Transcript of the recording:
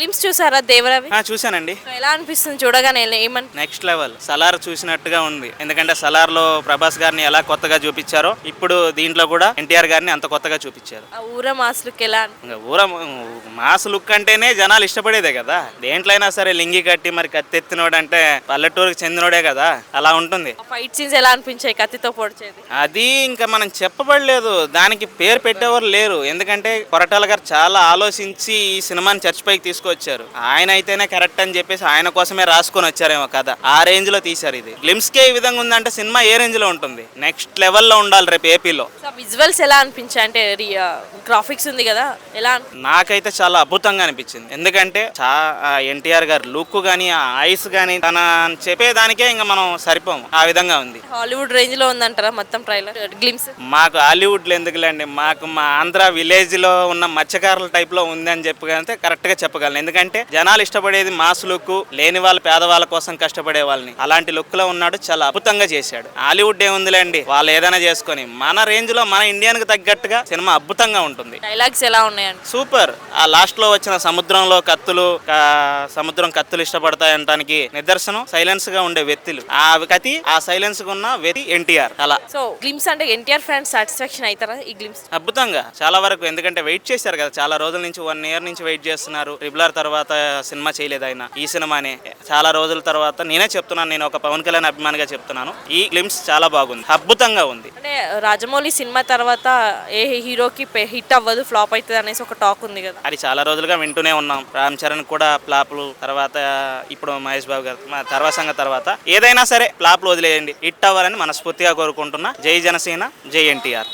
Films చూసారా దేవరవి? చూశానండి. ఎలా అనిపిస్తుంది చూడగానే ఏమని నెక్స్ట్ లెవెల్ సలార్ చూసినట్టుగా ఉంది. ఎందుకంటే సలార్లో ప్రభాస్ గారిని ఎలా కొత్తగా చూపించారో ఇప్పుడు దీంట్లో కూడా ఎన్టీఆర్ గారిని అంత కొత్తగా చూపించారు. ఊర మాసులకి ఎలా అని ఇంకా ఊర మాస్ లుక్ అంటేనే జనాలు ఇష్టపడేదే కదా. దేంట్లో అయినా సరే లింగి కట్టి మరి కత్తెత్తినోడు అంటే పల్లెటూరుకి చెందినోడే కదా. అలా ఉంటుంది. ఫైట్ సీన్స్ ఎలా అనిపించాయి కత్తితో పొడిచేది? అది ఇంకా మనం చెప్పబడలేదు. దానికి పేరు పెట్టేవారు లేరు. ఎందుకంటే కొరటాల గారు చాలా ఆలోచించి ఈ సినిమాని చర్చపైకి తీసుకొచ్చారు. ఆయన అయితేనే కరెక్ట్ అని చెప్పేసి ఆయన కోసమే రాసుకొని వచ్చారేమో కథ. ఆ రేంజ్లో తీశారు ఇది. గ్లిమ్స్ కే ఈ విధంగా ఉందంటే సినిమా ఏ రేంజ్లో ఉంటుంది? నెక్స్ట్ లెవెల్లో ఉండాలి రేపు ఏపీలో విజువల్స్ ఎలా అనిపించాయి? అంటే గ్రాఫిక్స్ ఉంది కదా ఎలా నాకైతే చాలా అద్భుతంగా అనిపించింది. ఎందుకంటే చా ఎన్టీఆర్ గారు లుక్ కానీ ఆ ఐస్ కానీ తన చెప్పేదానికే ఇంకా మనం సరిపోము. ఆ విధంగా ఉంది. హాలీవుడ్ రేంజ్లో ఉందంటారా మొత్తం ట్రైలర్ గ్లిమ్స్ మాకు హాలీవుడ్లో ఎందుకులేండి? మాకు మా ఆంధ్ర విలేజ్లో ఉన్న మత్స్యకారుల టైప్లో ఉంది అని చెప్పగలిగితే కరెక్ట్గా చెప్పగలను. ఎందుకంటే జనాలు ఇష్టపడేది మాస్ లుక్ లేని వాళ్ళ పేదవాళ్ళ కోసం కష్టపడే వాళ్ళని. అలాంటి లుక్లో ఉన్నాడు చాలా అద్భుతంగా చేశాడు. హాలీవుడ్ ఏముందిలేండి వాళ్ళు ఏదైనా చేసుకొని. మన రేంజ్లో మన ఇండియన్కి తగ్గట్టుగా సినిమా అద్భుతంగా ఉంటుంది. డైలాగ్స్ ఎలా ఉన్నాయండి? సూపర్. ఆ లాస్ట్లో వచ్చిన సముద్రంలో కత్తులు సముద్రం కత్తులు ఇష్టపడతాయంటానికి నిదర్శనం సైలెన్స్గా ఉండే వ్యక్తులు. ఆ కతి ఆ సైలెన్స్గా ఉన్న వ్యక్తి ఎన్టీఆర్. అలా. సో గ్లిమ్స్ అంటే ఎన్టీఆర్ ఫ్యాన్స్ సాటిస్ఫాక్షన్ అవుతారా ఈ గ్లిమ్స్ అద్భుతంగా. చాలా వరకు ఎందుకంటే వెయిట్ చేశారు కదా చాలా రోజుల నుంచి వన్ ఇయర్ నుంచి వెయిట్ చేస్తున్నారు. ట్రిబులర్ తర్వాత సినిమా చేయలేదు ఆయన. ఈ సినిమానే. చాలా రోజుల తర్వాత నేనే చెప్తున్నాను నేను ఒక పవన్ కళ్యాణ్ అభిమానిగా చెప్తున్నాను. ఈ గ్లిమ్స్ చాలా బాగుంది. అద్భుతంగా ఉంది. అంటే రాజమౌళి సినిమా తర్వాత ఏ హీరోకి హిట్ అవ్వదు ఫ్లాప్ అవుతుంది అనేసి ఒక టాక్ ఉంది కదా. అది చాలా రోజులుగా వింటూనే ఉన్నాం. రామ్ చరణ్ కూడా ప్లాప్లు తర్వాత ఇప్పుడు మహేష్ బాబు గారు తర్వాత సంగతి తర్వాత. ఏదైనా సరే ప్లాప్లు వదిలేయండి. హిట్ అవ్వాలని మనస్ఫూర్తిగా కోరుకుంటున్నా. జై జనసేన జై ఎన్టీఆర్.